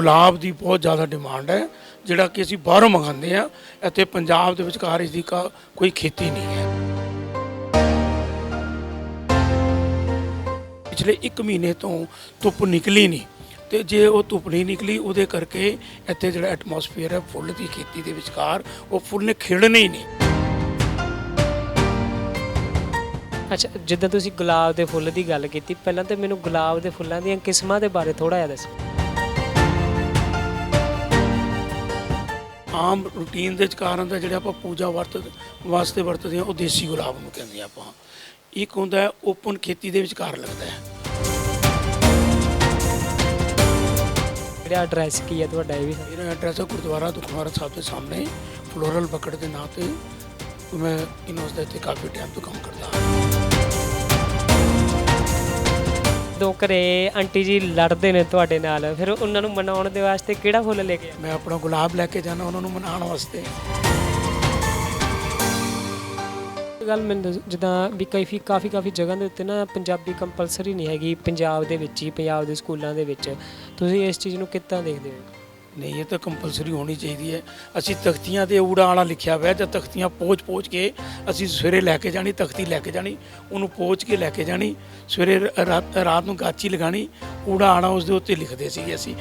ਗੁਲਾਬ ਦੀ ਬਹੁਤ ਜ਼ਿਆਦਾ ਡਿਮਾਂਡ ਹੈ, ਜਿਹੜਾ ਕਿ ਅਸੀਂ ਬਾਹਰੋਂ ਮੰਗਾਉਂਦੇ ਆ ਇੱਥੇ ਪੰਜਾਬ ਦੇ ਵਿਚਕਾਰ ਇਸ ਦੀ ਕੋਈ ਖੇਤੀ ਨਹੀਂ ਹੈ। ਪਿਛਲੇ 1 ਮਹੀਨੇ ਤੋਂ ਧੁੱਪ ਨਿਕਲੀ ਨਹੀਂ ਤੇ ਜੇ ਉਹ ਧੁੱਪ ਨਹੀਂ ਨਿਕਲੀ, ਉਹਦੇ ਕਰਕੇ ਇੱਥੇ ਜਿਹੜਾ ਐਟਮੋਸਫੇਅਰ ਹੈ, ਫੁੱਲ ਦੀ ਖੇਤੀ ਦੇ ਵਿਚਕਾਰ ਉਹ ਫੁੱਲ ਨੇ ਖਿੜਨੇ ਹੀ ਨਹੀਂ। ਅੱਛਾ, ਜਿੱਦਾਂ ਤੁਸੀਂ ਗੁਲਾਬ ਦੇ ਫੁੱਲ ਦੀ ਗੱਲ ਕੀਤੀ, ਪਹਿਲਾਂ ਤਾਂ ਮੈਨੂੰ ਗੁਲਾਬ ਦੇ ਫੁੱਲਾਂ ਦੀਆਂ ਕਿਸਮਾਂ ਦੇ ਬਾਰੇ ਥੋੜਾ ਜਿਹਾ ਦੱਸੋ। ਆਮ ਰੂਟੀਨ ਦੇ ਵਿਚਕਾਰ ਹੁੰਦਾ ਜਿਹੜਾ ਆਪਾਂ ਪੂਜਾ ਵਰਤ ਵਾਸਤੇ ਵਰਤਦੇ ਹਾਂ ਉਹ ਦੇਸੀ ਗੁਲਾਬ ਨੂੰ ਕਹਿੰਦੇ ਆ ਆਪਾਂ। ਇੱਕ ਹੁੰਦਾ ਓਪਨ ਖੇਤੀ ਦੇ ਵਿਚਕਾਰ ਲੱਗਦਾ ਹੈ। ਜਿਹੜਾ ਐਡਰੈਸ ਕੀ ਹੈ ਤੁਹਾਡਾ ਇਹ ਵੀ? ਮੇਰਾ ਐਡਰੈਸ ਹੈ ਗੁਰਦੁਆਰਾ ਦੁਖਨਿਵਾਰਨ ਸਾਹਿਬ ਦੇ ਸਾਹਮਣੇ ਫਲੋਰਲ ਬਕੜ ਦੇ ਨਾਂ ਤੇ। ਮੈਂ ਇਨੋਸ ਦੇ ਇੱਥੇ ਕਾਫੀ ਟਾਈਮ ਤੋਂ ਕੰਮ ਕਰਦਾ ਹਾਂ। ਦੋ ਘਰੇ ਆਂਟੀ ਜੀ ਲੜਦੇ ਨੇ ਤੁਹਾਡੇ ਨਾਲ ਫਿਰ ਉਹਨਾਂ ਨੂੰ ਮਨਾਉਣ ਦੇ ਵਾਸਤੇ ਕਿਹੜਾ ਫੁੱਲ ਲੈ ਕੇ ਆਏ? ਮੈਂ ਆਪਣਾ ਗੁਲਾਬ ਲੈ ਕੇ ਜਾਣਾ ਉਹਨਾਂ ਨੂੰ ਮਨਾਉਣ ਵਾਸਤੇ। ਗੱਲ ਮੈਨੂੰ ਦੱਸੋ, ਜਿੱਦਾਂ ਵੀ ਕਾਫੀ ਕਾਫੀ ਕਾਫੀ ਜਗ੍ਹਾ ਦੇ ਉੱਤੇ ਨਾ ਪੰਜਾਬੀ ਕੰਪਲਸਰੀ ਨਹੀਂ ਹੈਗੀ ਪੰਜਾਬ ਦੇ ਵਿੱਚ ਹੀ ਪੰਜਾਬ ਦੇ ਸਕੂਲਾਂ ਦੇ ਵਿੱਚ। ਤੁਸੀਂ ਇਸ ਚੀਜ਼ ਨੂੰ ਕਿੱਦਾਂ ਦੇਖਦੇ ਹੋ? ਨਹੀਂ, ਇਹ ਤਾਂ ਕੰਪਲਸਰੀ ਹੋਣੀ ਚਾਹੀਦੀ ਹੈ। ਅਸੀਂ ਤਖਤੀਆਂ ਤੇ ਊੜਾ ਵਾਲਾ ਲਿਖਿਆ ਹੋਇਆ ਤੇ ਤਖਤੀਆਂ ਪੋਚ-ਪੋਚ ਕੇ ਅਸੀਂ ਸਵੇਰੇ ਲੈ ਕੇ ਜਾਣੀ, ਤਖਤੀ ਲੈ ਕੇ ਜਾਣੀ, ਉਹਨੂੰ ਪੋਚ ਕੇ ਲੈ ਕੇ ਜਾਣੀ, ਸਵੇਰੇ ਰਾਤ ਰਾਤ ਨੂੰ ਗਾਚੀ ਲਗਾਣੀ, ਊੜਾ ਆਣਾ ਉਸ ਦੇ ਉੱਤੇ ਲਿਖਦੇ ਸੀਗੇ ਅਸੀਂ।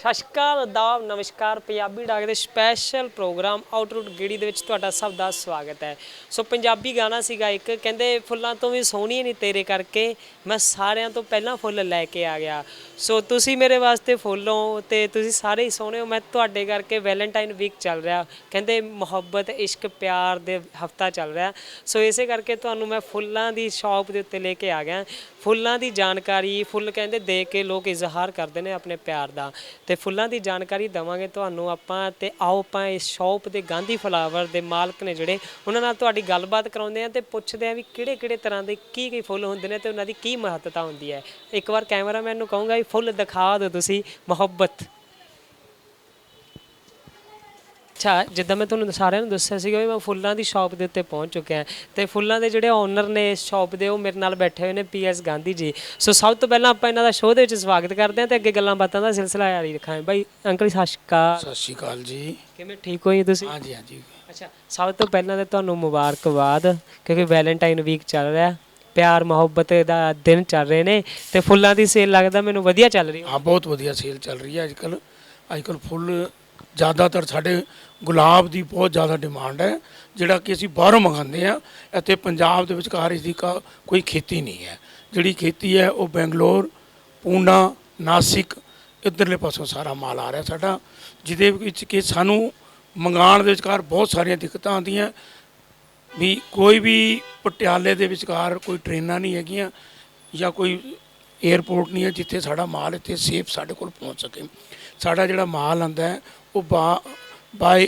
ਸਤਿ ਸ਼੍ਰੀ ਅਕਾਲ ਆਦਾਬ ਨਮਸਕਾਰ, ਪੰਜਾਬੀ ਡਾਕ ਦੇ ਸਪੈਸ਼ਲ ਪ੍ਰੋਗਰਾਮ ਆਊਟਰੂਟ ਗੇੜੀ ਦੇ ਵਿੱਚ ਤੁਹਾਡਾ ਸਭ ਦਾ ਸਵਾਗਤ ਹੈ। ਸੋ ਪੰਜਾਬੀ ਗਾਣਾ ਸੀਗਾ ਇੱਕ, ਕਹਿੰਦੇ ਫੁੱਲਾਂ ਤੋਂ ਵੀ ਸੋਹਣੀ ਨਹੀਂ ਤੇਰੇ ਕਰਕੇ, ਮੈਂ ਸਾਰਿਆਂ ਤੋਂ ਪਹਿਲਾਂ ਫੁੱਲ ਲੈ ਕੇ ਆ ਗਿਆ। ਸੋ ਤੁਸੀਂ ਮੇਰੇ ਵਾਸਤੇ ਫੁੱਲ ਹੋ ਤੇ ਤੁਸੀਂ ਸਾਰੇ ਹੀ ਸੋਹਣੇ ਹੋ, ਮੈਂ ਤੁਹਾਡੇ ਕਰਕੇ ਵੈਲੈਂਟਾਈਨ ਵੀਕ ਚੱਲ ਰਿਹਾ। ਕਹਿੰਦੇ ਮੁਹੱਬਤ, ਇਸ਼ਕ, ਪਿਆਰ ਦੇ ਹਫਤਾ ਚੱਲ ਰਿਹਾ। ਸੋ ਇਸੇ ਕਰਕੇ ਤੁਹਾਨੂੰ ਮੈਂ ਫੁੱਲਾਂ ਦੀ ਸ਼ਾਪ ਦੇ ਉੱਤੇ ਲੈ ਕੇ ਆ ਗਿਆ। ਫੁੱਲਾਂ ਦੀ ਜਾਣਕਾਰੀ, ਫੁੱਲ ਕਹਿੰਦੇ ਦੇ ਕੇ ਲੋਕ ਇਜ਼ਹਾਰ ਕਰਦੇ ਨੇ ਆਪਣੇ ਪਿਆਰ ਦਾ। ਤੇ ਫੁੱਲਾਂ ਦੀ ਜਾਣਕਾਰੀ ਦਵਾਂਗੇ ਤੁਹਾਨੂੰ ਆਪਾਂ ਤੇ ਆਓ ਆਪਾਂ ਇਸ ਸ਼ਾਪ ਦੇ ਗਾਂਧੀ ਫਲਾਵਰ ਦੇ ਮਾਲਕ ਨੇ ਜਿਹੜੇ, ਉਹਨਾਂ ਨਾਲ ਤੁਹਾਡੀ ਗੱਲਬਾਤ ਕਰਾਉਂਦੇ ਆ ਤੇ ਪੁੱਛਦੇ ਆ ਵੀ ਕਿਹੜੇ ਕਿਹੜੇ ਤਰ੍ਹਾਂ ਦੇ ਕੀ ਕੀ ਫੁੱਲ ਹੁੰਦੇ ਨੇ ਤੇ ਉਹਨਾਂ ਦੀ ਕੀ ਮਹੱਤਤਾ ਹੁੰਦੀ ਹੈ। ਇੱਕ ਵਾਰ ਕੈਮਰਾਮੈਨ ਨੂੰ ਕਹੂੰਗਾ ਵੀ ਫੁੱਲ ਦਿਖਾ ਦਿਓ ਤੁਸੀਂ ਮੁਹੱਬਤ। ਅੱਛਾ ਜਿੱਦਾਂ ਮੈਂ ਤੁਹਾਨੂੰ ਸਾਰਿਆਂ ਨੂੰ ਦੱਸਿਆ ਸੀਗਾ ਵੀ ਮੈਂ ਫੁੱਲਾਂ ਦੀ ਸ਼ਾਪ ਦੇ ਉੱਤੇ ਪਹੁੰਚ ਚੁੱਕਿਆ ਤੇ ਫੁੱਲਾਂ ਦੇ ਜਿਹੜੇ ਓਨਰ ਨੇ ਇਸ ਸ਼ਾਪ ਦੇ ਉਹ ਮੇਰੇ ਨਾਲ ਬੈਠੇ ਹੋਏ ਨੇ ਪੀਐਸ ਗਾਂਧੀ ਜੀ। ਸੋ ਸਭ ਤੋਂ ਪਹਿਲਾਂ ਆਪਾਂ ਇਹਨਾਂ ਦਾ ਸ਼ੋਅ ਦੇ ਵਿੱਚ ਸਵਾਗਤ ਕਰਦੇ ਹਾਂ ਤੇ ਅੱਗੇ ਗੱਲਾਂ ਬਾਤਾਂ ਦਾ ਸਿਲਸਿਲਾ ਜਾਰੀ ਰੱਖਾਂਗੇ। ਬਾਈ ਅੰਕਲ ਸਤਿ ਸ਼੍ਰੀ ਅਕਾਲ। ਸਤਿ ਸ਼੍ਰੀ ਅਕਾਲ ਜੀ। ਕਿਵੇਂ ਠੀਕ ਹੋ ਜੀ ਤੁਸੀਂ? ਹਾਂਜੀ ਹਾਂਜੀ। ਅੱਛਾ ਸਭ ਤੋਂ ਪਹਿਲਾਂ ਤਾਂ ਤੁਹਾਨੂੰ ਮੁਬਾਰਕਬਾਦ ਕਿਉਂਕਿ ਵੈਲੈਂਟਾਈਨ ਵੀਕ ਚੱਲ ਰਿਹਾ ਪਿਆਰ ਮੁਹੱਬਤ ਦਾ ਦਿਨ ਚੱਲ ਰਹੇ ਨੇ ਤੇ ਫੁੱਲਾਂ ਦੀ ਸੇਲ ਲੱਗਦਾ ਮੈਨੂੰ ਵਧੀਆ ਚੱਲ ਰਹੀ ਹੈ। ਹਾਂ ਬਹੁਤ ਵਧੀਆ ਸੇਲ ਚੱਲ ਰਹੀ ਹੈ ਅੱਜਕੱਲ ਅੱਜਕੱਲ ਫੁੱਲ ਜ਼ਿਆਦਾਤਰ ਸਾਡੇ ਗੁਲਾਬ ਦੀ ਬਹੁਤ ਜ਼ਿਆਦਾ ਡਿਮਾਂਡ ਹੈ, ਜਿਹੜਾ ਕਿ ਅਸੀਂ ਬਾਹਰੋਂ ਮੰਗਾਉਂਦੇ ਆ ਇੱਥੇ ਪੰਜਾਬ ਦੇ ਵਿਚਕਾਰ ਇਸ ਦੀ ਕੋਈ ਖੇਤੀ ਨਹੀਂ ਹੈ। ਜਿਹੜੀ ਖੇਤੀ ਹੈ, ਉਹ ਬੈਂਗਲੌਰ, ਪੂਨਾ, ਨਾਸਿਕ, ਇੱਧਰਲੇ ਪਾਸੋਂ ਸਾਰਾ ਮਾਲ ਆ ਰਿਹਾ ਸਾਡਾ, ਜਿਹਦੇ ਵਿੱਚ ਕਿ ਸਾਨੂੰ ਮੰਗਾਉਣ ਦੇ ਵਿਚਕਾਰ ਬਹੁਤ ਸਾਰੀਆਂ ਦਿੱਕਤਾਂ ਆਉਂਦੀਆਂ। ਵੀ ਕੋਈ ਵੀ ਪਟਿਆਲੇ ਦੇ ਵਿਚਕਾਰ ਕੋਈ ਟ੍ਰੇਨਾਂ ਨਹੀਂ ਹੈਗੀਆਂ, ਜਾਂ ਕੋਈ 에ਅਰਪੋਰਟ ਨਹੀਂ ਹੈ, ਜਿੱਥੇ ਸਾਡਾ ਮਾਲ ਇੱਥੇ ਸੇਫ ਸਾਡੇ ਕੋਲ ਪਹੁੰਚ ਸਕੇ। ਸਾਡਾ ਜਿਹੜਾ ਮਾਲ ਆਂਦਾ ਹੈ, ਉਹ ਬਾ ਬਾਈ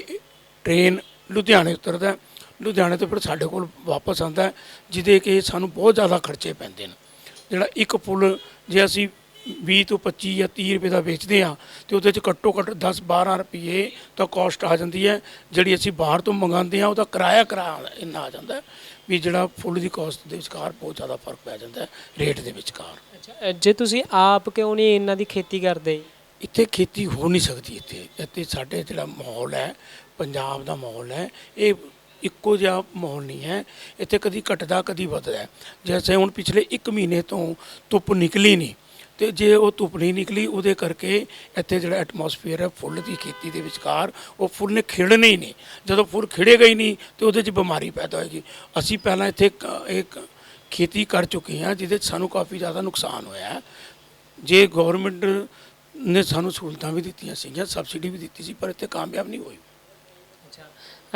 ਟ੍ਰੇਨ ਲੁਧਿਆਣੇ ਉਤਰਦਾ ਲੁਧਿਆਣੇ ਤੋਂ ਫਿਰ ਸਾਡੇ ਕੋਲ ਵਾਪਸ ਆਉਂਦਾ ਜਿਹਦੇ ਕਿ ਸਾਨੂੰ ਬਹੁਤ ਜ਼ਿਆਦਾ ਖਰਚੇ ਪੈਂਦੇ ਨੇ। ਜਿਹੜਾ ਇੱਕ ਫੁੱਲ ਜੇ ਅਸੀਂ 20 ਤੋਂ 25 ਜਾਂ 30 ਰੁਪਏ ਦਾ ਵੇਚਦੇ ਆ ਤੇ ਉਹਦੇ ਚ ਘੱਟੋ ਘੱਟ 10 12 ਰੁਪਏ ਤਾਂ ਕਾਸਟ ਆ ਜਾਂਦੀ ਹੈ। ਜਿਹੜੀ ਅਸੀਂ ਬਾਹਰ ਤੋਂ ਮੰਗਾਉਂਦੇ ਆ ਉਹਦਾ ਕਿਰਾਇਆ ਕਿਰਾਇਆ ਇੰਨਾ ਆ ਜਾਂਦਾ ਵੀ ਜਿਹੜਾ ਫੁੱਲ ਦੀ ਕਾਸਟ ਦੇ ਵਿਚਕਾਰ ਬਹੁਤ ਜ਼ਿਆਦਾ ਫ਼ਰਕ ਪੈ ਜਾਂਦਾ ਰੇਟ ਦੇ ਵਿਚਕਾਰ। ਅੱਛਾ ਜੇ ਤੁਸੀਂ ਆਪ ਕਿਉਂ ਨਹੀਂ ਇਹਨਾਂ ਦੀ ਖੇਤੀ ਕਰਦੇ? ਇੱਥੇ ਖੇਤੀ ਹੋ ਨਹੀਂ ਸਕਦੀ ਇੱਥੇ। ਇੱਥੇ ਸਾਡੇ ਜਿਹੜਾ ਮਾਹੌਲ ਹੈ, ਪੰਜਾਬ ਦਾ ਮਾਹੌਲ ਹੈ, ਇਹ ਇੱਕੋ ਜਿਹਾ ਮਾਹੌਲ ਨਹੀਂ ਹੈ। ਇੱਥੇ ਕਦੀ ਘਟਦਾ, ਕਦੀ ਵੱਧਦਾ ਹੈ। ਜੈਸੇ ਹੁਣ ਪਿਛਲੇ 1 ਮਹੀਨੇ ਤੋਂ ਧੁੱਪ ਨਿਕਲੀ ਨਹੀਂ ਤੇ ਜੇ ਉਹ ਧੁੱਪ ਨਹੀਂ ਨਿਕਲੀ, ਉਹਦੇ ਕਰਕੇ ਇੱਥੇ ਜਿਹੜਾ ਐਟਮੋਸਫੇਅਰ ਹੈ, ਫੁੱਲ ਦੀ ਖੇਤੀ ਦੇ ਵਿਚਕਾਰ ਉਹ ਫੁੱਲ ਨੇ ਖਿੜਨੇ ਹੀ ਨਹੀਂ। ਜਦੋਂ ਫੁੱਲ ਖਿੜੇਗਾ ਹੀ ਨਹੀਂ ਤੇ ਉਹਦੇ 'ਚ ਬਿਮਾਰੀ ਪੈਦਾ ਹੋਏਗੀ। ਅਸੀਂ ਪਹਿਲਾਂ ਇੱਥੇ ਇੱਕ ਇੱਕ ਖੇਤੀ ਕਰ ਚੁੱਕੇ ਹਾਂ, ਜਿਹਦੇ 'ਚ ਸਾਨੂੰ ਕਾਫੀ ਜ਼ਿਆਦਾ ਨੁਕਸਾਨ ਹੋਇਆ ਜੇ ਗਵਰਨਮੈਂਟ ਨੇ ਸਾਨੂੰ ਸਹੂਲਤਾਂ ਵੀ ਦਿੱਤੀਆਂ ਸੀਗੀਆਂ ਸਬਸਿਡੀ ਵੀ ਦਿੱਤੀ ਸੀ ਪਰ ਇੱਥੇ ਕਾਮਯਾਬ ਨਹੀਂ ਹੋਈ ਅੱਛਾ।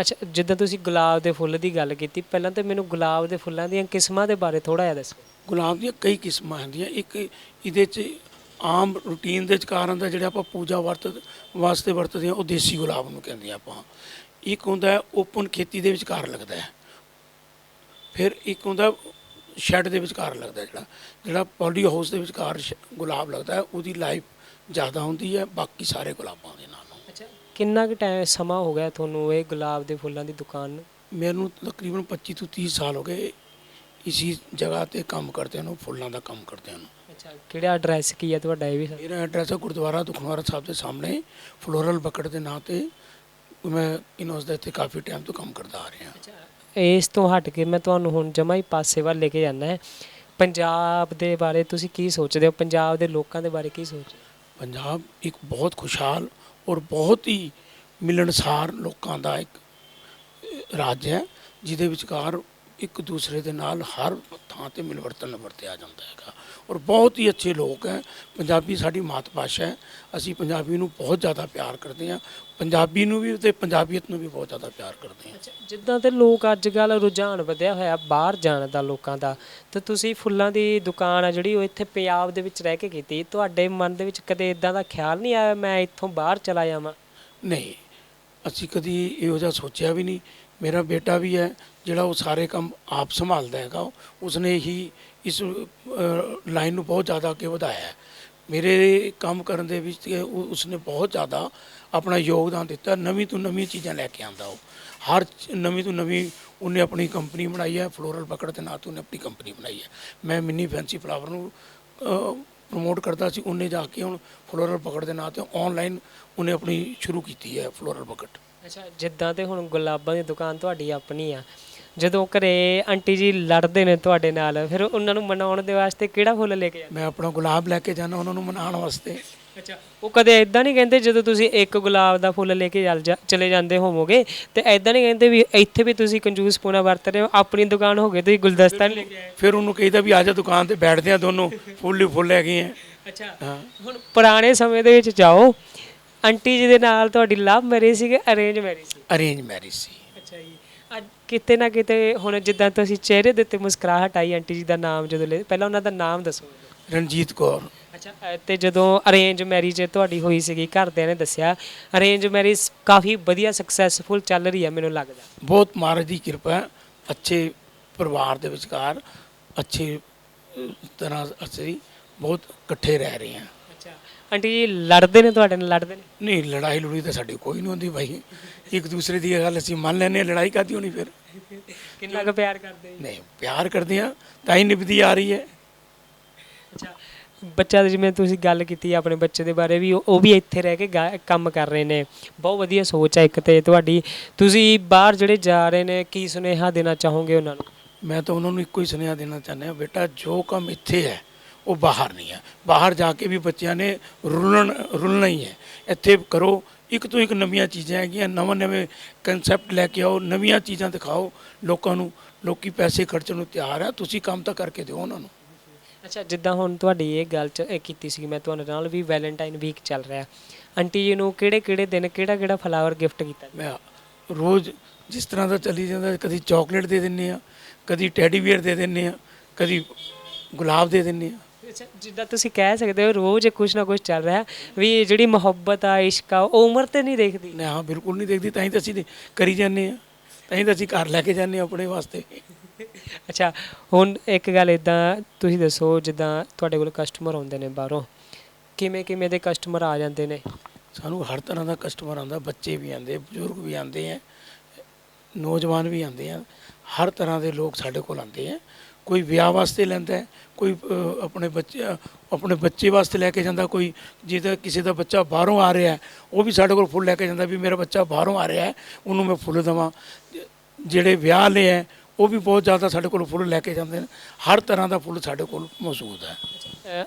ਅੱਛਾ ਜਿੱਦਾਂ ਤੁਸੀਂ ਗੁਲਾਬ ਦੇ ਫੁੱਲ ਦੀ ਗੱਲ ਕੀਤੀ ਪਹਿਲਾਂ ਤੇ ਮੈਨੂੰ ਗੁਲਾਬ ਦੇ ਫੁੱਲਾਂ ਦੀਆਂ ਕਿਸਮਾਂ ਦੇ ਬਾਰੇ ਥੋੜਾ ਜਿਹਾ ਦੱਸੋ। ਗੁਲਾਬ ਦੀਆਂ ਕਈ ਕਿਸਮਾਂ ਹੁੰਦੀਆਂ ਇੱਕ ਇਹਦੇ 'ਚ ਆਮ ਰੂਟੀਨ ਦੇ ਵਿਚਕਾਰ ਆਉਂਦਾ ਜਿਹੜੇ ਆਪਾਂ ਪੂਜਾ ਵਰਤ ਵਾਸਤੇ ਵਰਤਦੇ ਹਾਂ ਉਹ ਦੇਸੀ ਗੁਲਾਬ ਨੂੰ ਕਹਿੰਦੇ ਆ ਆਪਾਂ। ਇੱਕ ਹੁੰਦਾ ਹੈ ਓਪਨ ਖੇਤੀ ਦੇ ਵਿਚਕਾਰ ਲੱਗਦਾ ਹੈ। ਫਿਰ ਇੱਕ ਹੁੰਦਾ ਸ਼ੈੱਡ ਦੇ ਵਿਚਕਾਰ ਲੱਗਦਾ ਜਿਹੜਾ ਜਿਹੜਾ ਪੋਲੀ ਹਾਊਸ ਦੇ ਵਿਚਕਾਰ ਗੁਲਾਬ ਲੱਗਦਾ ਹੈ ਉਹਦੀ ਲਾਈਫ ਜ਼ਿਆਦਾ ਹੁੰਦੀ ਹੈ ਬਾਕੀ ਸਾਰੇ ਗੁਲਾਬਾਂ ਦੇ ਨਾਲੋਂ। ਅੱਛਾ ਕਿੰਨਾ ਕੁ ਟਾਈਮ ਸਮਾਂ ਹੋ ਗਿਆ ਤੁਹਾਨੂੰ ਇਹ ਗੁਲਾਬ ਦੇ ਫੁੱਲਾਂ ਦੀ ਦੁਕਾਨ ਨੂੰ? ਮੈਨੂੰ ਤਕਰੀਬਨ 25 ਤੋਂ 30 ਸਾਲ ਹੋ ਗਏ ਇਸੀ ਜਗ੍ਹਾ ਤੇ ਕੰਮ ਕਰਦੇ ਹਨ ਫੁੱਲਾਂ ਦਾ ਕੰਮ ਕਰਦੇ ਹਨ ਅੱਛਾ ਕਿਹੜਾ ਐਡਰੈਸ ਕੀ ਹੈ ਤੁਹਾਡਾ ਇਹ ਵੀ? ਸਰ ਮੇਰਾ ਐਡਰੈਸ ਹੈ ਗੁਰਦੁਆਰਾ ਦੁਖਨਵਾਰਾ ਸਾਹਿਬ ਦੇ ਸਾਹਮਣੇ ਫਲੋਰਲ ਬਕਟ ਦੇ ਨਾਂ ਤੇ। ਮੈਂ ਇਨੋਸ ਦਾ ਇੱਥੇ ਕਾਫੀ ਟਾਈਮ ਤੋਂ ਕੰਮ ਕਰਦਾ ਆ ਰਿਹਾ। ਇਸ ਤੋਂ ਹਟ ਕੇ ਮੈਂ ਤੁਹਾਨੂੰ ਹੁਣ ਜਮਾ ਹੀ ਪਾਸੇ ਵੱਲ ਲੈ ਕੇ ਜਾਣਾ ਹੈ। ਪੰਜਾਬ ਦੇ ਬਾਰੇ ਤੁਸੀਂ ਕੀ ਸੋਚਦੇ ਹੋ? ਪੰਜਾਬ ਦੇ ਲੋਕਾਂ ਦੇ ਬਾਰੇ ਕੀ ਸੋਚਦੇ ਹੋ? ਪੰਜਾਬ ਇੱਕ ਬਹੁਤ ਖੁਸ਼ਹਾਲ ਔਰ ਬਹੁਤ ਹੀ ਮਿਲਣਸਾਰ ਲੋਕਾਂ ਦਾ ਇੱਕ ਰਾਜ ਹੈ, ਜਿਹਦੇ ਵਿਚਕਾਰ ਇੱਕ ਦੂਸਰੇ ਦੇ ਨਾਲ ਹਰ ਥਾਂ ਤੇ ਮਿਲਵਰਤਨ ਵਰਤਿਆ ਜਾਂਦਾ ਹੈਗਾ। ਔਰ ਬਹੁਤ ਹੀ ਅੱਛੇ ਲੋਕ ਹੈ। ਪੰਜਾਬੀ ਸਾਡੀ ਮਾਤ ਭਾਸ਼ਾ ਹੈ। ਅਸੀਂ ਪੰਜਾਬੀ ਨੂੰ ਬਹੁਤ ਜ਼ਿਆਦਾ ਪਿਆਰ ਕਰਦੇ ਹਾਂ। ਪੰਜਾਬੀ ਨੂੰ ਵੀ ਤੇ ਪੰਜਾਬੀਅਤ ਨੂੰ ਵੀ ਬਹੁਤ ਜ਼ਿਆਦਾ ਪਿਆਰ ਕਰਦੇ ਹਾਂ। ਜਿੱਦਾਂ ਤੇ ਲੋਕ ਅੱਜ ਕੱਲ ਰੁਝਾਨ ਵਧਿਆ ਹੋਇਆ ਬਾਹਰ ਜਾਣ ਦਾ ਲੋਕਾਂ ਦਾ ਤੇ ਤੁਸੀਂ ਫੁੱਲਾਂ ਦੀ ਦੁਕਾਨ ਆ ਜਿਹੜੀ ਉਹ ਇੱਥੇ ਪੰਜਾਬ ਦੇ ਵਿੱਚ ਰਹਿ ਕੇ ਕੀਤੀ ਤੁਹਾਡੇ ਮਨ ਦੇ ਵਿੱਚ ਕਦੇ ਇਦਾਂ ਦਾ ਖਿਆਲ ਨਹੀਂ ਆਇਆ ਮੈਂ ਇੱਥੋਂ ਬਾਹਰ ਚਲਾ ਜਾਵਾਂ? ਨਹੀਂ ਅਸੀਂ ਕਦੀ ਇਹੋ ਜਿਹਾ ਸੋਚਿਆ ਵੀ ਨਹੀਂ ਮੇਰਾ ਬੇਟਾ ਵੀ ਹੈ, ਜਿਹੜਾ ਉਹ ਸਾਰੇ ਕੰਮ ਆਪ ਸੰਭਾਲਦਾ ਹੈਗਾ। ਉਸਨੇ ਹੀ ਇਸ ਲਾਈਨ ਨੂੰ ਬਹੁਤ ਜ਼ਿਆਦਾ ਅੱਗੇ ਵਧਾਇਆ ਹੈ। ਮੇਰੇ ਕੰਮ ਕਰਨ ਦੇ ਵਿੱਚ ਉਸਨੇ ਬਹੁਤ ਜ਼ਿਆਦਾ ਆਪਣਾ ਯੋਗਦਾਨ ਦਿੱਤਾ। ਨਵੀਂ ਤੋਂ ਨਵੀਂ ਚੀਜ਼ਾਂ ਲੈ ਕੇ ਆਂਦਾ ਉਹ। ਹਰ ਨਵੀਂ ਤੋਂ ਨਵੀਂ ਉਹਨੇ ਆਪਣੀ ਕੰਪਨੀ ਬਣਾਈ ਹੈ। ਫਲੋਰਲ ਪਕੜ ਦੇ ਨਾਂ ਤੋਂ ਉਹਨੇ ਆਪਣੀ ਕੰਪਨੀ ਬਣਾਈ ਹੈ। ਮੈਂ ਮਿੰਨੀ ਫੈਂਸੀ ਫਲਾਵਰ ਨੂੰ ਪ੍ਰਮੋਟ ਕਰਦਾ ਸੀ। ਉਹਨੇ ਜਾ ਕੇ ਹੁਣ ਫਲੋਰਲ ਪਕੜ ਦੇ ਨਾਂ ਤੇ ਆਨਲਾਈਨ ਉਹਨੇ ਆਪਣੀ ਸ਼ੁਰੂ ਕੀਤੀ ਹੈ ਫਲੋਰਲ ਪਕੜ। ਅੱਛਾ ਜਿੱਦਾਂ ਤੇ ਹੁਣ ਗੁਲਾਬਾਂ ਦੀ ਦੁਕਾਨ ਤੁਹਾਡੀ ਆਪਣੀ ਆ ਜਦੋਂ ਘਰੇ ਆਂਟੀ ਜੀ ਲੜਦੇ ਨੇ ਤੁਹਾਡੇ ਨਾਲ ਫਿਰ ਉਹਨਾਂ ਨੂੰ ਮਨਾਉਣ ਦੇ ਵਾਸਤੇ ਕਿਹੜਾ ਫੁੱਲ ਲੈ ਕੇ ਜਾਂਦੇ? ਮੈਂ ਆਪਣਾ ਗੁਲਾਬ ਲੈ ਕੇ ਜਾਣਾ ਉਹਨਾਂ ਨੂੰ ਮਨਾਉਣ ਵਾਸਤੇ। ਅੱਛਾ ਉਹ ਕਦੇ ਇਦਾਂ ਨਹੀਂ ਕਹਿੰਦੇ ਜਦੋਂ ਤੁਸੀਂ ਇੱਕ ਗੁਲਾਬ ਦਾ ਫੁੱਲ ਲੈ ਕੇ ਚੱਲ ਜਾ- ਚਲੇ ਜਾਂਦੇ ਹੋਵੋਗੇ ਤੇ ਇਦਾਂ ਨਹੀਂ ਕਹਿੰਦੇ ਵੀ ਇੱਥੇ ਵੀ ਤੁਸੀਂ ਕੰਜੂਸ ਪੂਣਾ ਵਰਤ ਰਹੇ ਹੋ ਆਪਣੀ ਦੁਕਾਨ ਹੋ ਗਈ ਤੁਸੀਂ ਗੁਲਦਸਤਾ ਨਹੀਂ ਲੈ ਕੇ ਆਏ ਫਿਰ ਉਹਨੂੰ ਕਹੀਦਾ ਵੀ ਆ ਜਾ ਦੁਕਾਨ ਤੇ ਬੈਠਦੇ ਆ ਦੋਨੋਂ ਫੁੱਲ ਹੀ ਫੁੱਲ ਹੈਗੇ ਆ। ਅੱਛਾ ਹੁਣ ਪੁਰਾਣੇ ਸਮੇਂ ਦੇ ਵਿੱਚ ਜਾਓ ਆਂਟੀ ਜੀ ਦੇ ਨਾਲ ਤੁਹਾਡੀ ਲਵ ਮੈਰਿਜ ਸੀ ਕਿ ਅਰੇਂਜ ਮੈਰਿਜ ਸੀ ਅਰੇਂਜ ਮੈਰਿਜ ਸੀ। ਅੱਛਾ ਜੀ। ਅੱਜ ਕਿਤੇ ਨਾ ਕਿਤੇ ਹੁਣ ਜਿੱਦਾਂ ਤੁਸੀਂ ਚਿਹਰੇ ਦੇ ਉੱਤੇ ਮੁਸਕਰਾਹਟ ਆਈ ਆਂਟੀ ਜੀ ਦਾ ਨਾਮ ਜਦੋਂ ਲੈ ਪਹਿਲਾਂ ਉਹਨਾਂ ਦਾ ਨਾਮ ਦੱਸੋ। ਰਣਜੀਤ ਕੌਰ। ਅੱਛਾ ਅ, ਤੇ ਜਦੋਂ ਅਰੇਂਜ ਮੈਰਿਜ ਤੁਹਾਡੀ ਹੋਈ ਸੀਗੀ ਘਰਦਿਆਂ ਨੇ ਦੱਸਿਆ ਅਰੇਂਜ ਮੈਰਿਜ ਕਾਫੀ ਵਧੀਆ ਸਕਸੈਸਫੁਲ ਚੱਲ ਰਹੀ ਹੈ ਮੈਨੂੰ ਲੱਗਦਾ। ਬਹੁਤ ਮਹਾਰਾਜ ਦੀ ਕਿਰਪਾ ਹੈ ਅੱਛੇ ਪਰਿਵਾਰ ਦੇ ਵਿਚਕਾਰ ਅੱਛੇ ਅਹ, ਤਰ੍ਹਾਂ ਅਸੀਂ ਬਹੁਤ ਇਕੱਠੇ ਰਹਿ ਰਹੇ ਹਾਂ। ਆਂਟੀ ਜੀ ਲੜਦੇ ਨੇ ਤੁਹਾਡੇ ਨਾਲ ਲੜਦੇ ਨੇ? ਨਹੀਂ ਲੜਾਈ ਲੜੂਈ ਤਾਂ ਸਾਡੀ ਕੋਈ ਨਹੀਂ ਹੁੰਦੀ ਭਾਈ। ਇੱਕ ਦੂਸਰੇ ਦੀ ਗੱਲ ਅਸੀਂ ਮੰਨ ਹਾਂ ਲੜਾਈ ਕਾਦੀ ਹੋਣੀ ਫਿਰ? ਕਿੰਨਾ ਕੁ ਪਿਆਰ ਕਰਦੇ ਜੀ? ਨਹੀਂ ਪਿਆਰ ਕਰਦੇ ਹਾਂ ਤਾਂ ਹੀ ਨਿਭਦੀ ਆ ਰਹੀ ਹੈ। ਅੱਛਾ ਬੱਚਾ ਦੀ ਜਿਵੇਂ ਤੁਸੀਂ ਗੱਲ ਕੀਤੀ ਆਪਣੇ ਬੱਚੇ ਦੇ ਬਾਰੇ ਵੀ ਉਹ ਉਹ ਵੀ ਇੱਥੇ ਰਹਿ ਕੇ ਗਾ- ਕੰਮ ਕਰ ਰਹੇ ਨੇ। ਬਹੁਤ ਵਧੀਆ ਸੋਚ ਹੈ ਇੱਕ ਤੇ ਤੁਹਾਡੀ। ਤੁਸੀਂ ਬਾਹਰ ਜਿਹੜੇ ਜਾ ਰਹੇ ਨੇ ਕੀ ਸੁਨੇਹਾ ਦੇਣਾ ਚਾਹੋਗੇ ਉਹਨਾਂ ਨੂੰ? ਮੈਂ ਤਾਂ ਉਹਨਾਂ ਨੂੰ ਇੱਕੋ ਹੀ ਸੁਨੇਹਾ ਦੇਣਾ ਚਾਹੁੰਦਾ ਬੇਟਾ ਜੋ ਕੰਮ ਇੱਥੇ ਹੈ ਉਹ ਬਾਹਰ ਨਹੀਂ ਹੈ। ਬਾਹਰ ਜਾ ਕੇ ਵੀ ਬੱਚਿਆਂ ਨੇ ਰੁਲਣ ਰੁਲਣਾ ਹੀ ਹੈ। ਇੱਥੇ ਕਰੋ ਇੱਕ ਤੋਂ ਇੱਕ ਨਵੀਆਂ ਚੀਜ਼ਾਂ ਹੈਗੀਆਂ ਨਵੇਂ ਨਵੇਂ ਕਨਸੈਪਟ ਲੈ ਕੇ ਆਓ ਨਵੀਆਂ ਚੀਜ਼ਾਂ ਦਿਖਾਓ। ਲੋਕਾਂ ਨੂੰ ਲੋਕੀ ਪੈਸੇ ਖਰਚਣ ਨੂੰ ਤਿਆਰ ਹੈ। ਤੁਸੀਂ ਕੰਮ ਤਾਂ ਕਰਕੇ ਦਿਓ ਉਹਨਾਂ ਨੂੰ। ਅੱਛਾ ਜਿੱਦਾਂ ਹੁਣ ਤੁਹਾਡੀ ਇਹ ਗੱਲ ਚ ਇਹ ਕੀਤੀ ਸੀ ਮੈਂ ਤੁਹਾਡੇ ਨਾਲ ਵੀ ਵੈਲੈਂਟਾਈਨ ਵੀਕ ਚੱਲ ਰਿਹਾ। ਆਂਟੀ ਜੀ ਨੂੰ ਕਿਹੜੇ ਕਿਹੜੇ ਦਿਨ ਕਿਹੜਾ ਕਿਹੜਾ ਫਲਾਵਰ ਗਿਫਟ ਕੀਤਾ? ਮੈਂ ਰੋਜ਼ ਜਿਸ ਤਰ੍ਹਾਂ ਦਾ ਚੱਲੀ ਜਾਂਦਾ ਕਦੀ ਚਾਕਲੇਟ ਦੇ ਦਿੰਨੇ ਆ ਕਦੀ ਟੈਡੀ ਬੀਅਰ ਦੇ ਦਿੰਨੇ ਆ ਕਦੀ ਗੁਲਾਬ ਦੇ ਦਿੰਨੇ ਆ ਜਿੱਦਾਂ ਤੁਸੀਂ ਕਹਿ ਸਕਦੇ ਹੋ ਰੋਜ਼ ਕੁਝ ਨਾ ਕੁਝ ਚੱਲ ਰਿਹਾ। ਵੀ ਜਿਹੜੀ ਮੁਹੱਬਤ ਆ ਇਸ਼ਕ ਆ ਉਹ ਉਮਰ ਤੇ ਨਹੀਂ ਦੇਖਦੀ। ਨਾ ਹਾਂ ਬਿਲਕੁਲ ਨਹੀਂ ਦੇਖਦੀ ਤਾਂ ਹੀ ਤਾਂ ਅਸੀਂ ਕਰੀ ਜਾਂਦੇ ਆ ਤਾਂ ਹੀ ਤਾਂ ਅਸੀਂ ਘਰ ਲੈ ਕੇ ਜਾਂਦੇ ਆ ਆਪਣੇ ਵਾਸਤੇ। ਅੱਛਾ ਹੁਣ ਇੱਕ ਗੱਲ ਇਦਾਂ ਤੁਸੀਂ ਦੱਸੋ ਜਿੱਦਾਂ ਤੁਹਾਡੇ ਕੋਲ ਕਸਟਮਰ ਆਉਂਦੇ ਨੇ ਬਾਹਰੋਂ ਕਿਵੇਂ ਕਿਵੇਂ ਦੇ ਕਸਟਮਰ ਆ ਜਾਂਦੇ ਨੇ? ਸਾਨੂੰ ਹਰ ਤਰ੍ਹਾਂ ਦਾ ਕਸਟਮਰ ਆਉਂਦਾ ਬੱਚੇ ਵੀ ਆਉਂਦੇ ਬਜ਼ੁਰਗ ਵੀ ਆਉਂਦੇ ਆ ਨੌਜਵਾਨ ਵੀ ਆਉਂਦੇ ਆ ਹਰ ਤਰ੍ਹਾਂ ਦੇ ਲੋਕ ਸਾਡੇ ਕੋਲ ਆਉਂਦੇ ਆ। ਕੋਈ ਵਿਆਹ ਵਾਸਤੇ ਲੈਂਦਾ ਕੋਈ ਆਪਣੇ ਬੱਚੇ ਆਪਣੇ ਬੱਚੇ ਵਾਸਤੇ ਲੈ ਕੇ ਜਾਂਦਾ ਕੋਈ ਜਿਹਦਾ ਕਿਸੇ ਦਾ ਬੱਚਾ ਬਾਹਰੋਂ ਆ ਰਿਹਾ ਉਹ ਵੀ ਸਾਡੇ ਕੋਲ ਫੁੱਲ ਲੈ ਕੇ ਜਾਂਦਾ ਵੀ ਮੇਰਾ ਬੱਚਾ ਬਾਹਰੋਂ ਆ ਰਿਹਾ ਉਹਨੂੰ ਮੈਂ ਫੁੱਲ ਦੇਵਾਂ। ਜਿਹੜੇ ਵਿਆਹ ਲਏ ਹੈ ਉਹ ਵੀ ਬਹੁਤ ਜ਼ਿਆਦਾ ਸਾਡੇ ਕੋਲ ਫੁੱਲ ਲੈ ਕੇ ਜਾਂਦੇ ਨੇ। ਹਰ ਤਰ੍ਹਾਂ ਦਾ ਫੁੱਲ ਸਾਡੇ ਕੋਲ ਮੌਜੂਦ ਹੈ।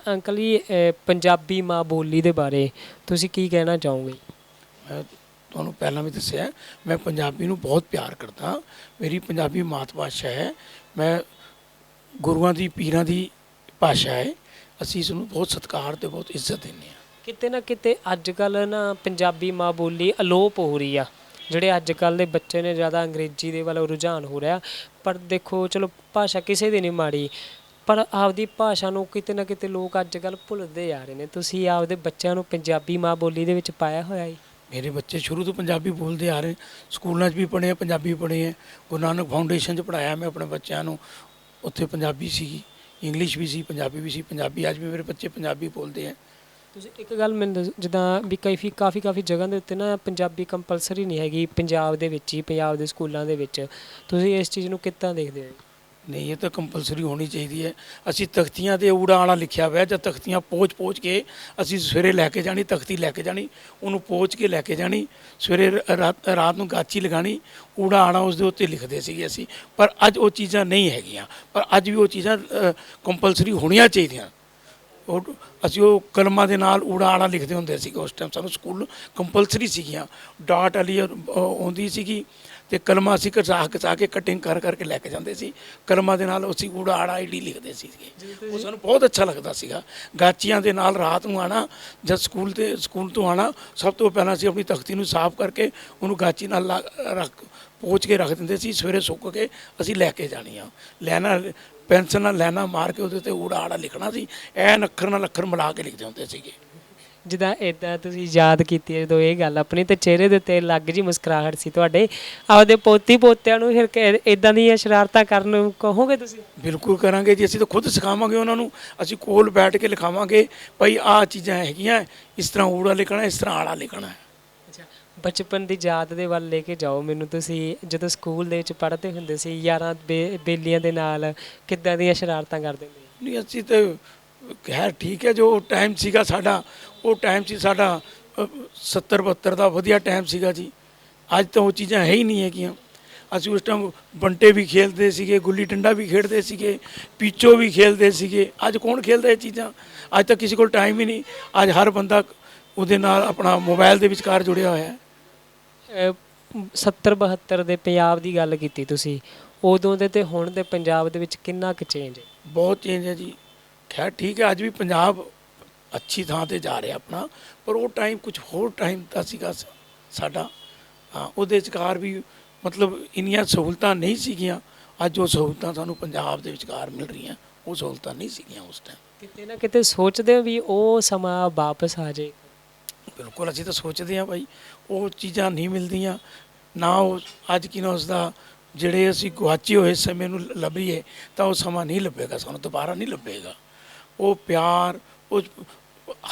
ਅੰਕਲ ਜੀ ਪੰਜਾਬੀ ਮਾਂ ਬੋਲੀ ਦੇ ਬਾਰੇ ਤੁਸੀਂ ਕੀ ਕਹਿਣਾ ਚਾਹੋਗੇ? ਮੈਂ ਤੁਹਾਨੂੰ ਪਹਿਲਾਂ ਵੀ ਦੱਸਿਆ ਮੈਂ ਪੰਜਾਬੀ ਨੂੰ ਬਹੁਤ ਪਿਆਰ ਕਰਦਾ ਮੇਰੀ ਪੰਜਾਬੀ ਮਾਤ ਭਾਸ਼ਾ ਹੈ। ਮੈਂ ਗੁਰੂਆਂ ਦੀ ਪੀਰਾਂ ਦੀ ਭਾਸ਼ਾ ਹੈ। ਅਸੀਂ ਇਸ ਨੂੰ ਬਹੁਤ ਸਤਿਕਾਰ ਤੇ ਬਹੁਤ ਇੱਜ਼ਤ ਦਿੰਦੇ ਹਾਂ। ਕਿਤੇ ਨਾ ਕਿਤੇ ਅੱਜ ਕੱਲ ਨਾ ਪੰਜਾਬੀ ਮਾਂ ਬੋਲੀ ਅਲੋਪ ਹੋ ਰਹੀ ਆ। ਜਿਹੜੇ ਅੱਜ ਕੱਲ ਦੇ ਬੱਚੇ ਨੇ ਜ਼ਿਆਦਾ ਅੰਗਰੇਜ਼ੀ ਦੇ ਵੱਲ ਰੁਝਾਨ ਹੋ ਰਿਹਾ। ਪਰ ਦੇਖੋ ਚਲੋ ਭਾਸ਼ਾ ਕਿਸੇ ਦੀ ਨਹੀਂ ਮਾੜੀ। ਪਰ ਆਪਦੀ ਭਾਸ਼ਾ ਨੂੰ ਕਿਤੇ ਨਾ ਕਿਤੇ ਲੋਕ ਅੱਜ ਕੱਲ ਭੁੱਲਦੇ ਜਾ ਰਹੇ ਨੇ। ਤੁਸੀਂ ਆਪਦੇ ਬੱਚਿਆਂ ਨੂੰ ਪੰਜਾਬੀ ਮਾਂ ਬੋਲੀ ਦੇ ਵਿੱਚ ਪਾਇਆ ਹੋਇਆ ਹੈ ਮੇਰੇ ਬੱਚੇ ਸ਼ੁਰੂ ਤੋਂ ਪੰਜਾਬੀ ਬੋਲਦੇ ਆ ਰਹੇ। ਸਕੂਲਾਂ 'ਚ ਵੀ ਪੜ੍ਹੇ ਆ ਪੰਜਾਬੀ ਪੜ੍ਹੇ ਆ। ਗੁਰੂ ਨਾਨਕ ਫਾਊਂਡੇਸ਼ਨ 'ਚ ਪੜ੍ਹਾਇਆ ਮੈਂ ਆਪਣੇ ਬੱਚਿਆਂ ਨੂੰ। ਉੱਥੇ ਪੰਜਾਬੀ ਸੀ ਇੰਗਲਿਸ਼ ਵੀ ਸੀ ਪੰਜਾਬੀ ਵੀ ਸੀ ਪੰਜਾਬੀ ਅੱਜ ਵੀ ਮੇਰੇ ਬੱਚੇ ਪੰਜਾਬੀ ਬੋਲਦੇ ਆ। ਤੁਸੀਂ ਇੱਕ ਗੱਲ ਮੈਨੂੰ ਦੱਸੋ, ਜਿੱਦਾਂ ਵੀ ਕਾਫੀ ਕਾਫੀ ਕਾਫੀ ਜਗ੍ਹਾ ਦੇ ਉੱਤੇ ਨਾ ਪੰਜਾਬੀ ਕੰਪਲਸਰੀ ਨਹੀਂ ਹੈਗੀ ਪੰਜਾਬ ਦੇ ਵਿੱਚ ਹੀ ਪੰਜਾਬ ਦੇ ਸਕੂਲਾਂ ਦੇ ਵਿੱਚ। ਤੁਸੀਂ ਇਸ ਚੀਜ਼ ਨੂੰ ਕਿੱਦਾਂ ਦੇਖਦੇ ਹੋ? ਨਹੀਂ ਇਹ ਤਾਂ ਕੰਪਲਸਰੀ ਹੋਣੀ ਚਾਹੀਦੀ ਹੈ। ਅਸੀਂ ਤਖਤੀਆਂ ਤੇ ਊੜਾ ਆਲਾ ਲਿਖਿਆ ਹੋਇਆ ਜਾਂ ਤਖਤੀਆਂ ਪੋਚ-ਪੋਚ ਕੇ ਅਸੀਂ ਸਵੇਰੇ ਲੈ ਕੇ ਜਾਣੀ ਤਖਤੀ ਲੈ ਕੇ ਜਾਣੀ ਉਹਨੂੰ ਪੋਚ ਕੇ ਲੈ ਕੇ ਜਾਣੀ ਸਵੇਰੇ ਰ- ਰਾਤ ਰਾਤ ਨੂੰ ਗਾਚੀ ਲਗਾਣੀ ਊੜਾ ਆਣਾ ਉਸ ਦੇ ਉੱਤੇ ਲਿਖਦੇ ਸੀਗੇ ਅਸੀਂ। ਪਰ ਅੱਜ ਉਹ ਚੀਜ਼ਾਂ ਨਹੀਂ ਹੈਗੀਆਂ। ਪਰ ਅੱਜ ਵੀ ਉਹ ਚੀਜ਼ਾਂ ਕੰਪਲਸਰੀ ਹੋਣੀਆਂ ਚਾਹੀਦੀਆਂ। ਉਹ ਅਸੀਂ ਉਹ ਕਲਮਾਂ ਦੇ ਨਾਲ ਊੜਾ ਆੜਾ ਲਿਖਦੇ ਹੁੰਦੇ ਸੀ ਉਸ ਟਾਈਮ ਸਾਨੂੰ ਸਕੂਲ ਕੰਪਲਸਰੀ ਸੀਗੀਆਂ। ਡਾਟ ਵਾਲੀ ਅ, ਆਉਂਦੀ ਸੀਗੀ। ਤੇ ਕਲਮਾਂ ਅਸੀਂ ਘਸਾ ਘਸਾ ਕੇ ਕਟਿੰਗ ਕਰ ਕਰਕੇ ਲੈ ਕੇ ਜਾਂਦੇ ਸੀ। ਕਲਮਾਂ ਦੇ ਨਾਲ ਅਸੀਂ ਊੜਾ ਆੜਾ ਆਈਡੀ ਲਿਖਦੇ ਸੀਗੇ। ਉਹ ਸਾਨੂੰ ਬਹੁਤ ਅੱਛਾ ਲੱਗਦਾ ਸੀਗਾ। ਗਾਚੀਆਂ ਦੇ ਨਾਲ ਰਾਤ ਨੂੰ ਆਣਾ ਜਦ ਸਕੂਲ ਤੇ ਸਕੂਲ ਤੋਂ ਆਣਾ, ਸਭ ਤੋਂ ਪਹਿਲਾਂ ਅਸੀਂ ਆਪਣੀ ਤਖਤੀ ਨੂੰ ਸਾਫ਼ ਕਰਕੇ ਉਹਨੂੰ ਗਾਚੀ ਨਾਲ ਲਾ- ਰੱਖ, ਪੋਚ ਕੇ ਰੱਖ ਦਿੰਦੇ ਸੀ। ਸਵੇਰੇ ਸੁੱਕ ਕੇ ਅਸੀਂ ਲੈ ਕੇ ਜਾਣੀਆਂ। ਲੈਣਾ, ਪੈਨਸਲ ਨਾਲ ਲੈਣਾ ਮਾਰ ਕੇ ਉਹਦੇ ਤੇ ਊੜਾ ਆੜਾ ਲਿਖਣਾ ਸੀ। ਐਨ ਅੱਖਰ ਨਾਲ ਅੱਖਰ ਮਿਲਾ ਕੇ ਲਿਖਦੇ ਹੁੰਦੇ ਸੀਗੇ। ਜਿੱਦਾਂ ਇਦਾਂ ਤੁਸੀਂ ਯਾਦ ਕੀਤੀ ਹੈ ਜਦੋਂ ਇਹ ਗੱਲ ਆਪਣੀ ਤੇ ਚਿਹਰੇ ਦੇ ਉੱਤੇ ਲੱਗ ਜੀ ਮੁਸਕਰਾਹਟ ਸੀ ਤੁਹਾਡੇ। ਆਪਦੇ ਪੋਤੀ ਪੋਤਿਆਂ ਨੂੰ ਫਿਰ ਇਦਾਂ ਦੀਆਂ ਸ਼ਰਾਰਤਾਂ ਕਰਨ ਨੂੰ ਕਹੋਗੇ ਤੁਸੀਂ? ਬਿਲਕੁਲ ਕਰਾਂਗੇ ਜੀ ਅਸੀਂ ਤਾਂ ਖੁਦ ਸਿਖਾਵਾਂਗੇ ਉਹਨਾਂ ਨੂੰ। ਅਸੀਂ ਕੋਲ ਬੈਠ ਕੇ ਲਿਖਾਵਾਂਗੇ ਭਾਈ ਆਹ ਚੀਜ਼ਾਂ ਹੈਗੀਆਂ ਇਸ ਤਰ੍ਹਾਂ ਊੜਾ ਲਿਖਣਾ ਇਸ ਤਰ੍ਹਾਂ ਆੜਾ ਲਿਖਣਾ। ਹੈ ਬਚਪਨ ਦੀ ਯਾਦ ਦੇ ਵੱਲ ਲੈ ਕੇ ਜਾਓ ਮੈਨੂੰ ਤੁਸੀਂ। ਜਦੋਂ ਸਕੂਲ ਦੇ ਵਿੱਚ ਪੜ੍ਹਦੇ ਹੁੰਦੇ ਸੀ ਯਾਰਾਂ ਬੇਲੀਆਂ ਦੇ ਨਾਲ ਕਿੱਦਾਂ ਦੀਆਂ ਸ਼ਰਾਰਤਾਂ ਕਰਦੇ ਹੁੰਦੇ ਸੀ? ਨਹੀਂ ਅਸੀਂ ਤੇ ਖੈਰ ਠੀਕ ਹੈ ਜੋ ਟਾਈਮ ਸੀਗਾ ਸਾਡਾ ਉਹ ਟਾਈਮ ਸੀ ਸਾਡਾ 70 72 ਦਾ ਵਧੀਆ ਟਾਈਮ ਸੀਗਾ ਜੀ। ਅੱਜ ਤਾਂ ਉਹ ਚੀਜ਼ਾਂ ਹੈ ਹੀ ਨਹੀਂ ਹੈਗੀਆਂ। ਅਸੀਂ ਉਸ ਟਾਈਮ ਬੰਟੇ ਵੀ ਖੇਲਦੇ ਸੀਗੇ ਗੁੱਲੀ ਡੰਡਾ ਵੀ ਖੇਡਦੇ ਸੀਗੇ ਪੀਚੋ ਵੀ ਖੇਲਦੇ ਸੀਗੇ। ਅੱਜ ਕੌਣ ਖੇਲਦਾ ਇਹ ਚੀਜ਼ਾਂ? ਅੱਜ ਤਾਂ ਕਿਸੇ ਕੋਲ ਟਾਈਮ ਹੀ ਨਹੀਂ। ਅੱਜ ਹਰ ਬੰਦਾ ਉਹਦੇ ਨਾਲ ਆਪਣਾ ਮੋਬਾਈਲ ਦੇ ਵਿਚਕਾਰ ਜੁੜਿਆ ਹੋਇਆ ਹੈ। ਅਹ 70 72 ਦੇ ਪੰਜਾਬ ਦੀ ਗੱਲ ਕੀਤੀ ਤੁਸੀਂ ਉਦੋਂ ਦੇ ਤੇ ਹੁਣ ਦੇ ਪੰਜਾਬ ਦੇ ਵਿੱਚ ਕਿੰਨਾ ਕੁ ਚੇਂਜ ਹੈ? ਬਹੁਤ ਚੇਂਜ ਹੈ ਜੀ। ਖੈਰ ਠੀਕ ਹੈ ਅੱਜ ਵੀ ਪੰਜਾਬ ਅੱਛੀ ਥਾਂ ਤੇ ਜਾ ਰਿਹਾ ਆਪਣਾ ਪਰ ਉਹ ਟਾਈਮ ਕੁਝ ਹੋਰ ਟਾਈਮ ਦਾ ਸੀਗਾ ਸਾਡਾ। ਹਾਂ ਉਹਦੇ ਵਿਚਕਾਰ ਵੀ ਮਤਲਬ ਇੰਨੀਆਂ ਸਹੂਲਤਾਂ ਨਹੀਂ ਸੀਗੀਆਂ ਅੱਜ ਉਹ ਸਹੂਲਤਾਂ ਸਾਨੂੰ ਪੰਜਾਬ ਦੇ ਵਿਚਕਾਰ ਮਿਲ ਰਹੀਆਂ ਉਹ ਸਹੂਲਤਾਂ ਨਹੀਂ ਸੀਗੀਆਂ ਉਸ ਟਾਈਮ ਕਿਤੇ ਨਾ ਕਿਤੇ ਸੋਚਦੇ ਹੋ ਵੀ ਉਹ ਸਮਾਂ ਵਾਪਸ ਆ ਜਾਏ। ਬਿਲਕੁਲ ਅਸੀਂ ਤਾਂ ਸੋਚਦੇ ਹਾਂ ਭਾਈ ਉਹ ਚੀਜ਼ਾਂ ਨਹੀਂ ਮਿਲਦੀਆਂ ਨਾ ਉਹ ਅੱਜ ਕੀ ਨਾ ਉਸ ਦਾ ਜਿਹੜੇ ਅਸੀਂ ਗੁਆਚੇ ਹੋਏ ਸਮੇਂ ਨੂੰ ਲੱਭੀਏ ਤਾਂ ਉਹ ਸਮਾਂ ਨਹੀਂ ਲੱਭੇਗਾ ਸਾਨੂੰ ਦੁਬਾਰਾ ਨਹੀਂ ਲੱਭੇਗਾ। ਉਹ ਪਿਆਰ ਉਹ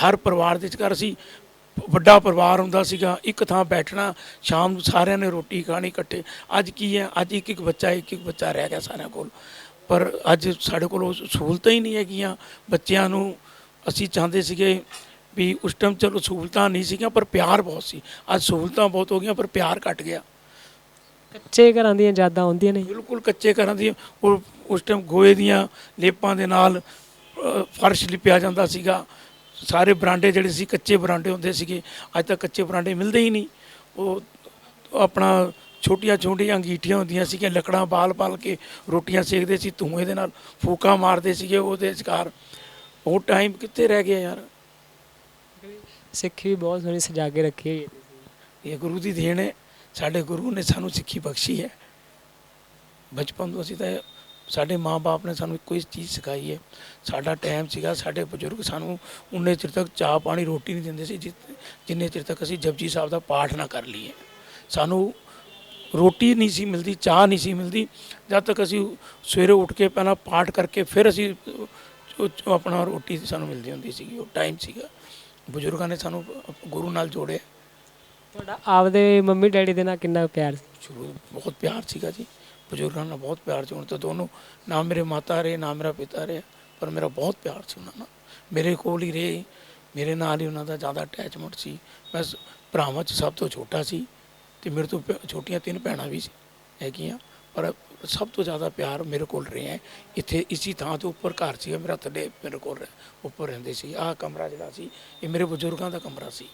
ਹਰ ਪਰਿਵਾਰ ਦੇ ਵਿਚਕਾਰ ਅਸੀਂ ਵੱਡਾ ਪਰਿਵਾਰ ਹੁੰਦਾ ਸੀਗਾ ਇੱਕ ਥਾਂ ਬੈਠਣਾ ਸ਼ਾਮ ਨੂੰ ਸਾਰਿਆਂ ਨੇ ਰੋਟੀ ਖਾਣੀ ਇਕੱਠੇ। ਅੱਜ ਕੀ ਹੈ ਅੱਜ ਇੱਕ ਇੱਕ ਬੱਚਾ ਇੱਕ ਇੱਕ ਬੱਚਾ ਰਹਿ ਗਿਆ ਸਾਰਿਆਂ ਕੋਲ। ਪਰ ਅੱਜ ਸਾਡੇ ਕੋਲ ਉਹ ਸਹੂਲਤਾਂ ਹੀ ਨਹੀਂ ਹੈਗੀਆਂ। ਬੱਚਿਆਂ ਨੂੰ ਅਸੀਂ ਚਾਹੁੰਦੇ ਸੀਗੇ ਵੀ ਉਸ ਟਾਈਮ ਚਲੋ ਸਹੂਲਤਾਂ ਨਹੀਂ ਸੀਗੀਆਂ ਪਰ ਪਿਆਰ ਬਹੁਤ ਸੀ। ਅੱਜ ਸਹੂਲਤਾਂ ਬਹੁਤ ਹੋ ਗਈਆਂ ਪਰ ਪਿਆਰ ਘਟ ਗਿਆ। ਕੱਚੇ ਘਰਾਂ ਦੀਆਂ ਯਾਦਾਂ ਆਉਂਦੀਆਂ ਨੇ। ਬਿਲਕੁਲ ਕੱਚੇ ਘਰਾਂ ਦੀ ਉਹ ਉਸ ਟਾਈਮ ਗੋਏ ਦੀਆਂ ਲੇਪਾਂ ਦੇ ਨਾਲ ਫਰਸ਼ ਲਿਪਿਆ ਜਾਂਦਾ ਸੀਗਾ। ਸਾਰੇ ਬਰਾਂਡੇ ਜਿਹੜੇ ਸੀ ਕੱਚੇ ਬਰਾਂਡੇ ਹੁੰਦੇ ਸੀਗੇ। ਅੱਜ ਤਾਂ ਕੱਚੇ ਬਰਾਂਡੇ ਮਿਲਦੇ ਹੀ ਨਹੀਂ। ਉਹ ਆਪਣਾ ਛੋਟੀਆਂ ਛੋਟੀਆਂ ਅੰਗੀਠੀਆਂ ਹੁੰਦੀਆਂ ਸੀਗੀਆਂ ਲੱਕੜਾਂ ਬਾਲ-ਬਾਲ ਕੇ ਰੋਟੀਆਂ ਸੇਕਦੇ ਸੀ ਧੂਏ ਦੇ ਨਾਲ ਫੂਕਾ ਮਾਰਦੇ ਸੀਗੇ ਉਹਦੇ ਵਿਚਕਾਰ ਉਹ ਟਾਈਮ ਕਿੱਥੇ ਰਹਿ ਗਿਆ ਯਾਰ? ਸਿੱਖੀ ਵੀ ਬਹੁਤ ਸੋਹਣੀ ਸਜਾ ਕੇ ਰੱਖੀ ਹੋਈ ਹੈ। ਇਹ ਗੁਰੂ ਦੀ ਦੇਣ ਹੈ। ਸਾਡੇ ਗੁਰੂ ਨੇ ਸਾਨੂੰ ਸਿੱਖੀ ਬਖਸ਼ੀ ਹੈ। ਬਚਪਨ ਤੋਂ ਅਸੀਂ ਤਾਂ ਸਾਡੇ ਮਾਪੇ ਨੇ ਸਾਨੂੰ ਇੱਕੋ ਹੀ ਚੀਜ਼ ਸਿਖਾਈ ਹੈ। ਸਾਡਾ ਟਾਈਮ ਸੀਗਾ ਸਾਡੇ ਬਜ਼ੁਰਗ ਸਾਨੂੰ ਉਨੇ ਚਿਰ ਤੱਕ ਚਾਹ ਪਾਣੀ ਰੋਟੀ ਨਹੀਂ ਦਿੰਦੇ ਸੀ ਜਿ- ਜਿੰਨੇ ਚਿਰ ਤੱਕ ਅਸੀਂ ਜਪਜੀ ਸਾਹਿਬ ਦਾ ਪਾਠ ਨਾ ਕਰ ਲਈਏ। ਸਾਨੂੰ ਰੋਟੀ ਨਹੀਂ ਸੀ ਮਿਲਦੀ ਚਾਹ ਨਹੀਂ ਸੀ ਮਿਲਦੀ। ਜਦ ਤੱਕ ਅਸੀਂ ਸਵੇਰੇ ਉੱਠ ਕੇ ਪਹਿਲਾਂ ਪਾਠ ਕਰਕੇ ਫਿਰ ਅਸੀਂ ਉਹ- ਉਹ ਆਪਣਾ ਰੋਟੀ ਸਾਨੂੰ ਮਿਲਦੀ ਹੁੰਦੀ ਸੀਗੀ ਉਹ ਟਾਈਮ ਸੀਗਾ। ਬਜ਼ੁਰਗਾਂ ਨੇ ਸਾਨੂੰ ਗੁਰੂ ਨਾਲ ਜੋੜਿਆ। ਤੁਹਾਡਾ ਆਪਦੇ ਮੰਮੀ ਡੈਡੀ ਦੇ ਨਾਲ ਕਿੰਨਾ ਪਿਆਰ ਸੀ? ਸ਼ੁਰੂ ਬਹੁਤ ਪਿਆਰ ਸੀਗਾ ਜੀ। ਬਜ਼ੁਰਗਾਂ ਨਾਲ ਬਹੁਤ ਪਿਆਰ ਸੀ। ਹੁਣ ਤਾਂ ਦੋਨੋਂ ਨਾ ਮੇਰੇ ਮਾਤਾ ਰਹੇ ਨਾ ਮੇਰਾ ਪਿਤਾ ਰਹੇ। ਪਰ ਮੇਰਾ ਬਹੁਤ ਪਿਆਰ ਸੀ ਉਹਨਾਂ ਨਾਲ। ਮੇਰੇ ਕੋਲ ਹੀ ਰਹੇ। ਮੇਰੇ ਨਾਲ ਹੀ ਉਹਨਾਂ ਦਾ ਜ਼ਿਆਦਾ ਅਟੈਚਮੈਂਟ ਸੀ। ਮੈਂ ਸ- ਭਰਾਵਾਂ 'ਚ ਸਭ ਤੋਂ ਛੋਟਾ ਸੀ ਤੇ ਮੇਰੇ ਤੋਂ ਛੋਟੀਆਂ ਤਿੰਨ ਭੈਣਾਂ ਵੀ ਸੀ ਹੈਗੀਆਂ। ਪਰ ਸਭ ਤੋਂ ਜ਼ਿਆਦਾ ਪਿਆਰ ਮੇਰੇ ਕੋਲ ਰਿਹਾ ਹੈ। ਇੱਥੇ ਇਸੀ ਥਾਂ ਤੋਂ ਉੱਪਰ ਘਰ ਸੀਗਾ ਮੇਰਾ ਥੱਲੇ ਮੇਰੇ ਕੋਲ ਰਹਿ- ਉੱਪਰ ਰਹਿੰਦੇ ਸੀ। ਆਹ ਕਮਰਾ ਜਿਹੜਾ ਸੀ ਇਹ ਮੇਰੇ ਬਜ਼ੁਰਗਾਂ ਦਾ ਕਮਰਾ ਸੀ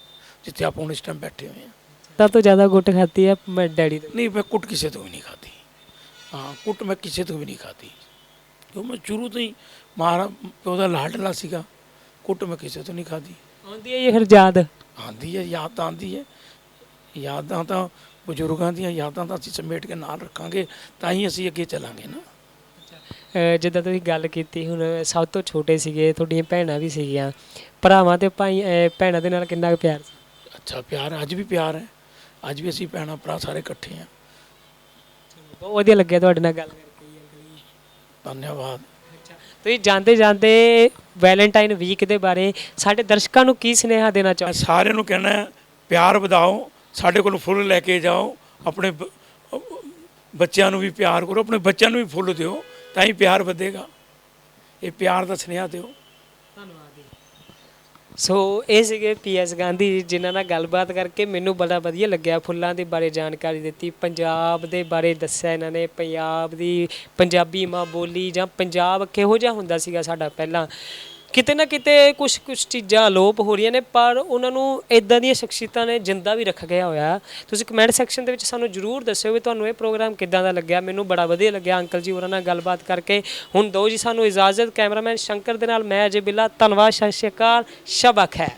ਜਿੱਥੇ ਆਪਾਂ ਹੁਣ ਇਸ ਟਾਈਮ ਬੈਠੇ ਹੋਏ ਹਾਂ। ਸਭ ਤੋਂ ਜ਼ਿਆਦਾ ਗੁੱਟ ਖਾਤੀ ਹੈ ਮੈਂ ਡੈਡੀ ਤੋਂ? ਨਹੀਂ ਮੈਂ ਕੁੱਟ ਕਿਸੇ ਤੋਂ ਵੀ ਨਹੀਂ ਖਾਧੀ। ਹਾਂ ਕੁੱਟ ਮੈਂ ਕਿਸੇ ਤੋਂ ਵੀ ਨਹੀਂ ਖਾਧੀ। ਕਿਉਂ? ਮੈਂ ਸ਼ੁਰੂ ਤੋਂ ਹੀ ਮਾਰਾ ਉਹਦਾ ਲਾਡਲਾ ਸੀਗਾ। ਕੁੱਟ ਮੈਂ ਕਿਸੇ ਤੋਂ ਨਹੀਂ ਖਾਧੀ। ਆਉਂਦੀ ਹੈ ਇਹ ਫਿਰ ਯਾਦ? ਆਂਦੀ ਹੈ ਯਾਦ ਤਾਂ ਆਂਦੀ ਹੈ। ਯਾਦਾਂ ਤਾਂ ਬਜ਼ੁਰਗਾਂ ਦੀਆਂ ਯਾਦਾਂ ਤਾਂ ਅਸੀਂ ਸਮੇਟ ਕੇ ਨਾਲ ਰੱਖਾਂਗੇ ਤਾਂ ਹੀ ਅਸੀਂ ਅੱਗੇ ਚੱਲਾਂਗੇ ਨਾ। ਅਹ ਜਿੱਦਾਂ ਤੁਸੀਂ ਗੱਲ ਕੀਤੀ ਹੁਣ ਸਭ ਤੋਂ ਛੋਟੇ ਸੀਗੇ ਤੁਹਾਡੀਆਂ ਭੈਣਾਂ ਵੀ ਸੀਗੀਆਂ। ਭਰਾਵਾਂ ਤੇ ਭਾਈ ਅਹ ਭੈਣਾਂ ਦੇ ਨਾਲ ਕਿੰਨਾ ਕੁ ਪਿਆਰ ਸੀ? ਅੱਛਾ ਪਿਆਰ ਅੱਜ ਵੀ ਪਿਆਰ ਹੈ। ਅੱਜ ਵੀ ਅਸੀਂ ਭੈਣਾਂ ਭਰਾ ਸਾਰੇ ਇਕੱਠੇ ਹਾਂ। ਬਹੁਤ ਵਧੀਆ ਲੱਗਿਆ ਤੁਹਾਡੇ ਨਾਲ ਗੱਲ ਕਰਕੇ ਧੰਨਵਾਦ। ਤੁਸੀਂ ਜਾਂਦੇ ਜਾਂਦੇ ਵੈਲੈਂਟਾਈਨ ਵੀਕ ਦੇ ਬਾਰੇ ਸਾਡੇ ਦਰਸ਼ਕਾਂ ਨੂੰ ਕੀ ਸੁਨੇਹਾ ਦੇਣਾ ਮੈਂ ਚਾਹੁੰਦੇ ਸਾਰਿਆਂ ਨੂੰ ਕਹਿਣਾ ਪਿਆਰ ਵਧਾਓ ਸਾਡੇ ਕੋਲ ਫੁੱਲ ਲੈ ਕੇ ਜਾਓ ਆਪਣੇ ਬ- ਬੱਚਿਆਂ ਨੂੰ ਵੀ ਪਿਆਰ ਕਰੋ ਆਪਣੇ ਬੱਚਿਆਂ ਨੂੰ ਵੀ ਫੁੱਲ ਦਿਓ ਤਾਂ ਹੀ ਪਿਆਰ ਵਧੇਗਾ। ਇਹ ਪਿਆਰ ਦਾ ਸੁਨੇਹਾ ਦਿਓ। ਜੀ ਸੋ ਇਹ ਸੀਗੇ ਪੀਐਸ ਗਾਂਧੀ ਜੀ, ਜਿਨ੍ਹਾਂ ਨਾਲ ਗੱਲਬਾਤ ਕਰਕੇ ਮੈਨੂੰ ਬੜਾ ਵਧੀਆ ਲੱਗਿਆ ਫੁੱਲਾਂ ਦੇ ਬਾਰੇ ਜਾਣਕਾਰੀ ਦਿੱਤੀ ਪੰਜਾਬ ਦੇ ਬਾਰੇ ਦੱਸਿਆ ਇਹਨਾਂ ਨੇ ਪੰਜਾਬ ਦੀ ਪੰਜਾਬੀ ਮਾਂ ਬੋਲੀ ਜਾਂ ਪੰਜਾਬ ਕਿਹੋ ਜਿਹਾ ਹੁੰਦਾ ਸੀਗਾ ਸਾਡਾ ਪਹਿਲਾਂ। ਕਿਤੇ ਨਾ ਕਿਤੇ ਕੁਝ ਕੁਝ ਚੀਜ਼ਾਂ ਅਲੋਪ ਹੋ ਰਹੀਆਂ ਨੇ, ਪਰ ਉਹਨਾਂ ਨੂੰ ਇਦਾਂ ਦੀਆਂ ਸ਼ਖਸੀਅਤਾਂ ਨੇ ਜਿੰਦਾ ਵੀ ਰੱਖ ਗਿਆ ਹੋਇਆ। ਤੁਸੀਂ ਕਮੈਂਟ ਸੈਕਸ਼ਨ ਦੇ ਵਿੱਚ ਸਾਨੂੰ ਜਰੂਰ ਦੱਸਿਓ ਵੀ ਤੁਹਾਨੂੰ ਇਹ ਪ੍ਰੋਗਰਾਮ ਕਿੱਦਾਂ ਦਾ ਲੱਗਿਆ। ਮੈਨੂੰ ਬੜਾ ਵਧੀਆ ਲੱਗਿਆ ਅੰਕਲ ਜੀ ਉਹਨਾਂ ਨਾਲ ਗੱਲਬਾਤ ਕਰਕੇ। ਹੁਣ ਦੋ ਜੀ ਸਾਨੂੰ ਇਜਾਜ਼ਤ, ਕੈਮਰਾਮੈਨ ਸ਼ੰਕਰ ਦੇ ਨਾਲ, ਮੈਂ ਅਜੇ ਬਿੱਲਾ, ਧੰਨਵਾਦ, ਸਤਿ ਸ਼੍ਰੀ ਅਕਾਲ, ਸ਼ਬਕ ਹੈ।